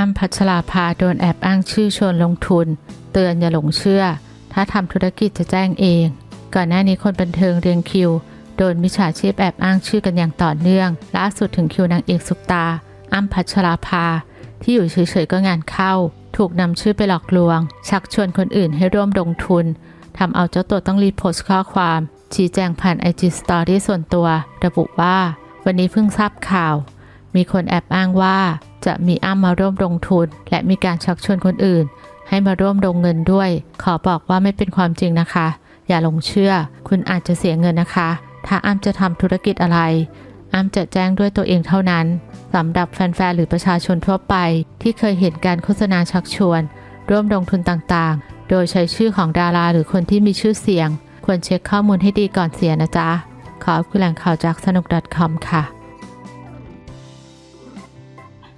อ้ำพัชราภาโดนแอบอ้างชื่อชวนลงทุน เตือนอย่าหลงเชื่อ ถ้าทำธุรกิจจะแจ้งเอง ก่อนหน้านี้คนบันเทิงเรียงคิว โดนมิจฉาชีพแอบอ้างชื่อกันอย่างต่อเนื่องล่าสุดถึงคิวนางเอกซุปตา อ้ำพัชราภา ที่อยู่เฉยๆก็งานเข้า ถูกนำชื่อไปหลอกลวง ชักชวนคนอื่นให้ร่วมลงทุนทำเอาเจ้าตัวต้องรีโพสต์ข้อความ ชี้แจงผ่าน IG Story ส่วนตัว ระบุว่า วันนี้เพิ่งทราบข่าว มีคนแอบอ้างว่า จะมีอ้ำมาร่วมลงทุน และมีการชักชวนคนอื่น ให้มาร่วมลงเงินด้วย ขอบอกว่าไม่เป็นความจริงนะคะ อย่าหลงเชื่อ คุณอาจจะเสียเงินนะคะ ถ้าอ้ำจะทำธุรกิจอะไร อ้ำจะแจ้งด้วยตัวเองเท่านั้นสำหรับแฟนๆหรือประชาชนทั่วไป ที่เคยเห็นการโฆษณาชักชวน ร่วมลงทุนต่างๆ โดยใช้ชื่อของดาราหรือคนที่มีชื่อเสียง ควรเช็คข้อมูลให้ดีก่อนเสียนะจ๊ะขอบคุณแหล่งข่าวจากสนุก .com ค่ะ